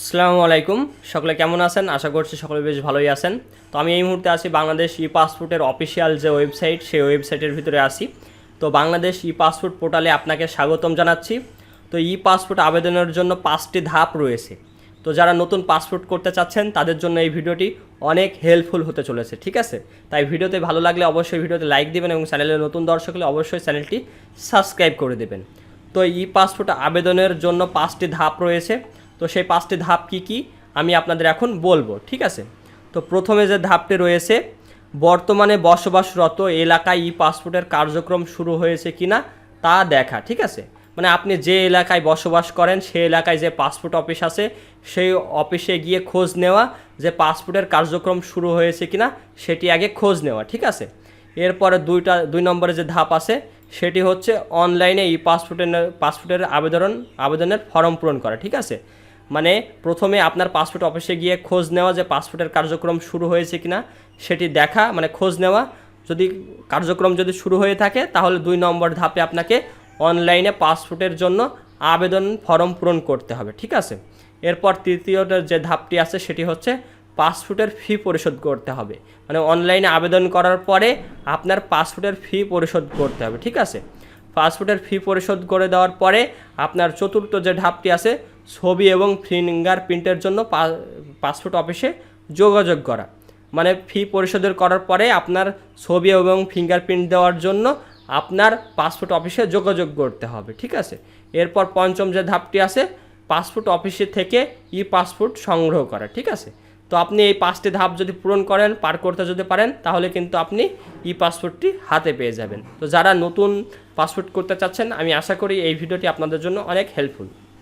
আসসালামু আলাইকুম। সকলে কেমন আছেন? আশা করছি সকলে বেশ ভালোই আছেন। তো আমি এই মুহূর্তে আছি বাংলাদেশ ই পাসপোর্টের অফিসিয়াল যে ওয়েবসাইট, সেই ওয়েবসাইটের ভিতরে আসি তো বাংলাদেশ ই পাসপোর্ট পোর্টালে আপনাকে স্বাগতম জানাচ্ছি। তো ই পাসপোর্ট আবেদনের জন্য পাঁচটি ধাপ রয়েছে। তো যারা নতুন পাসপোর্ট করতে চাচ্ছেন, তাদের জন্য এই ভিডিওটি অনেক হেল্পফুল হতে চলেছে, ঠিক আছে? তাই ভিডিওতে ভালো লাগলে অবশ্যই ভিডিওতে লাইক দিবেন এবং চ্যানেলে নতুন দর্শক হলে অবশ্যই চ্যানেলটি সাবস্ক্রাইব করে দেবেন। তো ই পাসপোর্ট আবেদনের জন্য পাঁচটি ধাপ রয়েছে। তো সেই পাঁচটি ধাপ কি কি আমি আপনাদের এখন বলব, ঠিক আছে? তো প্রথমে যে ধাপটি রয়েছে, বর্তমানে বসবাসরত এলাকায় ই পাসপোর্টের কার্যক্রম শুরু হয়েছে কিনা তা দেখা, ঠিক আছে? মানে আপনি যে এলাকায় বসবাস করেন, সেই এলাকায় যে পাসপোর্ট অফিস আছে, সেই অফিসে গিয়ে খোঁজ নেওয়া যে পাসপোর্টের কার্যক্রম শুরু হয়েছে কিনা, সেটি আগে খোঁজ নেওয়া, ঠিক আছে? এরপরে দুইটা, দুই নম্বরে যে ধাপ আছে, সেটি হচ্ছে অনলাইনে ই পাসপোর্টের পাসপোর্টের আবেদন, আবেদনের ফর্ম পূরণ করা, ঠিক আছে? মানে প্রথমে আপনার পাসপোর্ট অফিসে গিয়ে খোঁজ নেওয়া যে পাসপোর্টের কার্যক্রম শুরু হয়েছে কিনা, সেটি দেখা মানে খোঁজ নেওয়া। যদি কার্যক্রম যদি শুরু হয়ে থাকে, তাহলে দুই নম্বর ধাপে আপনাকে অনলাইনে পাসপোর্টের জন্য আবেদন ফর্ম পূরণ করতে হবে, ঠিক আছে? এরপর তৃতীয় যে ধাপটি আছে, সেটি হচ্ছে পাসপোর্টের ফি পরিশোধ করতে হবে। মানে অনলাইনে আবেদন করার পরে আপনার পাসপোর্টের ফি পরিশোধ করতে হবে, ঠিক আছে? পাসপোর্টের ফি পরিশোধ করে দেওয়ার পরে আপনার চতুর্থ যে ধাপটি আছে ছবি এবং ফিঙ্গার প্রিন্টের জন্য পাসপোর্ট অফিসে যোগাযোগ করা। মানে ফি পরিশোধের করার পরে আপনার ছবি এবং ফিঙ্গারপ্রিন্ট দেওয়ার জন্য আপনার পাসপোর্ট অফিসে যোগাযোগ করতে হবে, ঠিক আছে? এরপর পঞ্চম যে ধাপটি আছে, পাসপোর্ট অফিসে থেকে ই পাসপোর্ট সংগ্রহ করা, ঠিক আছে? তো আপনি এই পাঁচটি ধাপ যদি পূরণ করেন, পার করতে যদি পারেন, তাহলে কিন্তু আপনি ই পাসপোর্টটি হাতে পেয়ে যাবেন। তো যারা নতুন পাসপোর্ট করতে চাচ্ছেন, আমি আশা করি এই ভিডিওটি আপনাদের জন্য অনেক হেল্পফুল